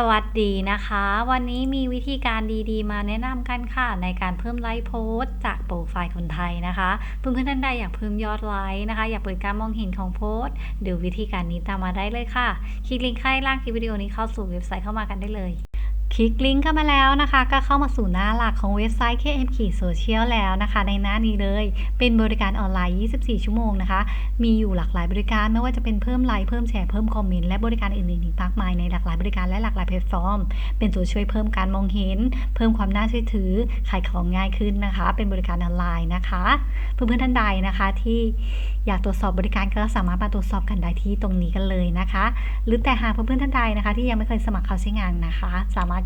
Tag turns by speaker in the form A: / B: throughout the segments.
A: สวัสดีนะคะ วันนี้มีวิธีการดีๆ มาแนะนำกันค่ะ ในการเพิ่มไลค์โพสต์จากโปรไฟล์คนไทยนะคะเพื่อนๆท่านใดอยากเพิ่มยอดไลค์นะคะ อยากเปิดการมองเห็นของโพสต์เดี๋ยววิธีการนี้ตามมาได้เลยค่ะ คลิกลิงก์ใต้ล่างคลิปวิดีโอนี้เข้าสู่เว็บไซต์เข้ามากันได้เลย คลิกลิงก์เข้ามาแล้วนะคะ ก็เข้ามาสู่หน้าหลักของเว็บไซต์ KM ขีดโซเชียลแล้วนะคะ ในหน้านี้เลย เป็นบริการออนไลน์ 24 ชั่วโมงนะคะ มีอยู่หลากหลายบริการไม่ว่าจะเป็นเพิ่มไลค์เพิ่มแชร์เพิ่มคอมเมนต์และบริการอื่นๆอีกมากมายในหลากหลายบริการและหลากหลายแพลตฟอร์ม เป็นตัวช่วยเพิ่มการมองเห็น เพิ่มความน่าเชื่อถือขายของง่ายขึ้นนะคะ เป็นบริการออนไลน์นะคะ เพื่อนๆท่านใดนะคะที่อยากตรวจสอบบริการก็สามารถมาตรวจสอบกันได้ที่ตรงนี้กันเลยนะคะ หรือแต่หากเพื่อนๆท่านใดนะคะ ที่ยังไม่เคยสมัครเข้าใช้งานนะคะ สามารถ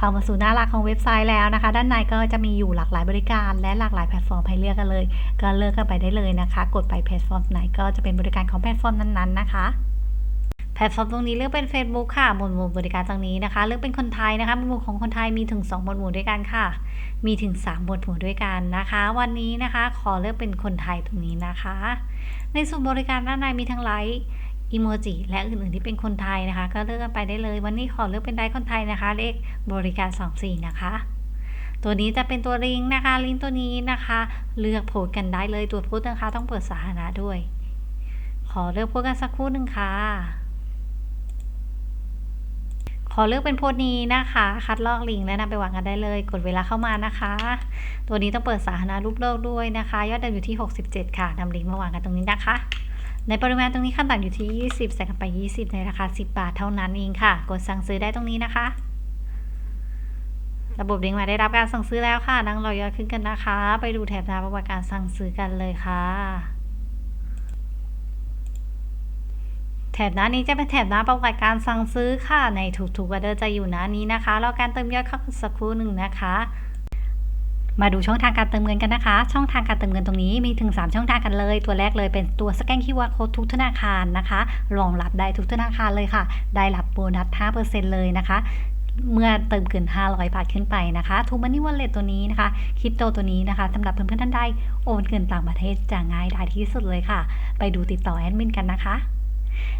A: เข้ามาสู่หน้าหลักของเว็บไซต์แล้วนะคะ ด้านในก็จะมีอยู่หลากหลายบริการและหลากหลายแพลตฟอร์มให้เลือกกันเลย ก็เลือกกันไปได้เลยนะคะ กดไปแพลตฟอร์มไหนก็จะเป็นบริการของแพลตฟอร์มนั้นๆนะคะแพลตฟอร์มตรงนี้เลือกเป็น Facebook ค่ะ หมวดหมู่บริการตรงนี้นะคะ เลือกเป็นคนไทยนะคะ หมวดหมู่ของคนไทยมีถึง 2 หมวดหมู่ด้วยกันค่ะ มีถึง 3 หมวดหมู่ด้วยกันนะคะ วันนี้นะคะขอเลือกเป็นคนไทยตรงนี้นะคะ ในส่วนบริการด้านในมีทั้งไลค์ อีโมจิและอื่นๆที่เป็นคนไทยนะคะ ก็เลือกกันไปได้เลย วันนี้ขอเลือกเป็นไลค์คนไทยนะคะ เลขบริการ 24 นะคะ ตัวนี้จะเป็นตัวลิงนะคะ ลิงตัวนี้นะคะ เลือกโพสกันได้เลยตัวโพสต์นะคะ ต้องเปิดสาธารณะด้วย ขอเลือกโพสกันสักครู่หนึ่งค่ะขอเลือกเป็นโพสนี้นะคะ คัดลอกลิงก์และนำไปวางกันได้เลย กดเวลาเข้ามานะคะ ตัวนี้ต้องเปิดสาธารณะรูปโลกด้วยนะคะ ยอดเดิมอยู่ที่ 67 ค่ะนำลิงก์มาวางกันตรงนี้นะคะ ในปริมาณตรงนี้ขั้นต่ำอยู่ที่ 20 ใส่กันไป 20 ในราคา 10 บาทเท่านั้นเองค่ะ กดสั่งซื้อได้ตรงนี้นะคะ ระบบลิงก์มาได้รับการสั่งซื้อแล้วค่ะ นั่งรอยอดขึ้นกันนะคะ ไปดูแถบหน้าประวัติการสั่งซื้อกันเลยค่ะแถบหน้านี้จะเป็นแถบหน้าประวัติการสั่งซื้อค่ะ ในทุกๆออเดอร์จะอยู่หน้านี้นะคะรอการเติมยอดเข้าสักครู่หนึ่งนะคะ มาดูช่องทางการเติมเงินกันนะคะ ช่องทางการเติมเงินตรงนี้มีถึง 3 ช่องทางกันเลย ตัวแรกเลยเป็นตัวสแกน QR Code ทุกธนาคารนะคะรองรับได้ทุกธนาคารเลยค่ะ ได้รับโบนัส 5%เลยนะคะ เมื่อเติมเกิน 500 บาทขึ้นไปนะคะทูมันนี่วอลเล็ตตัวนี้นะคะคริปโตตัวนี้นะคะสำหรับเพื่อนๆท่านใดโอนเงินต่างประเทศจะง่ายไดายที่สุดเลยค่ะ ไปดูติดต่อแอดมินกันนะคะ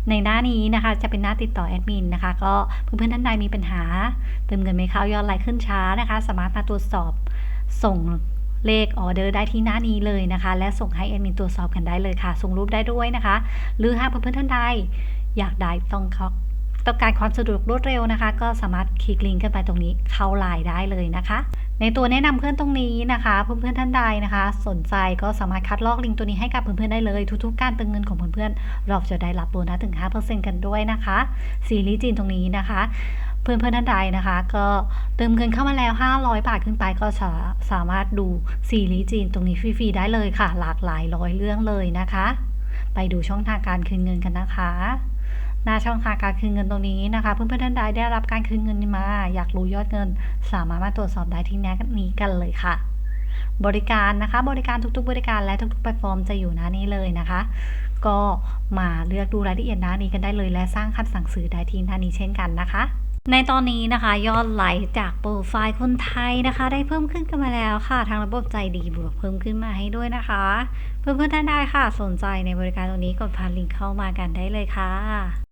A: ในหน้านี้นะคะจะเป็นหน้าติดต่อแอดมินนะคะ ก็เพื่อนๆท่านใดมีปัญหาเติมเงินไม่เข้ายอดไลน์ขึ้นช้านะคะ สามารถมาตรวจสอบ ส่งเลขออเดอร์ได้ที่หน้านี้เลยนะคะ และส่งให้แอดมินตรวจสอบกันได้เลยค่ะ ส่งรูปได้ด้วยนะคะ หรือหากเพื่อนๆท่านใดอยากได้ต้องเขาต้องการความสะดวกรวดเร็วนะคะ ก็สามารถคลิกลิงก์กันไปตรงนี้เข้าไลน์ได้เลยนะคะ ในตัวแนะนำเพื่อนตรงนี้นะคะเพื่อนๆท่านใดนะคะ สนใจก็สามารถคัดลอกลิงก์ตัวนี้ให้กับเพื่อนๆได้เลยทุกๆการเติมเงินของเพื่อนๆเราจะได้รับโบนัสถึง 5%กันด้วยนะคะซีรีส์จีนตรงนี้นะคะ เพื่อนๆท่านใดนะคะ ก็เติมเงินเข้ามาแล้ว 500 บาทขึ้นไปก็สาสามารถดูซีรีส์จีนตรงนี้ฟรีๆได้เลยค่ะ หลากหลายร้อยเรื่องเลยนะคะ ไปดูช่องทางการคืนเงินกันนะคะหน้าช่องทางการคืนเงินตรงนี้นะคะ เพื่อนๆท่านใดได้รับการคืนเงินมา อยากรู้ยอดเงิน สามารถมาตรวจสอบได้ที่หน้านี้กันเลยค่ะ บริการนะคะ บริการทุกๆ บริการและทุกๆแพลตฟอร์มจะอยู่หน้านี้เลยนะคะ ก็มาเลือกดูรายละเอียดหน้านี้กันได้เลย และสร้างคัดสั่งซื้อได้ที่หน้านี้เช่นกันนะคะ ในตอนนี้นะคะยอดไลค์จากโปรไฟล์คนไทยนะคะ ได้เพิ่มขึ้นกันมาแล้วค่ะ ทางระบบใจดีบวกเพิ่มขึ้นมาให้ด้วยนะคะ เพื่อนๆท่านใดค่ะ สนใจในบริการตรงนี้กดผ่านลิงก์เข้ามากันได้เลยค่ะ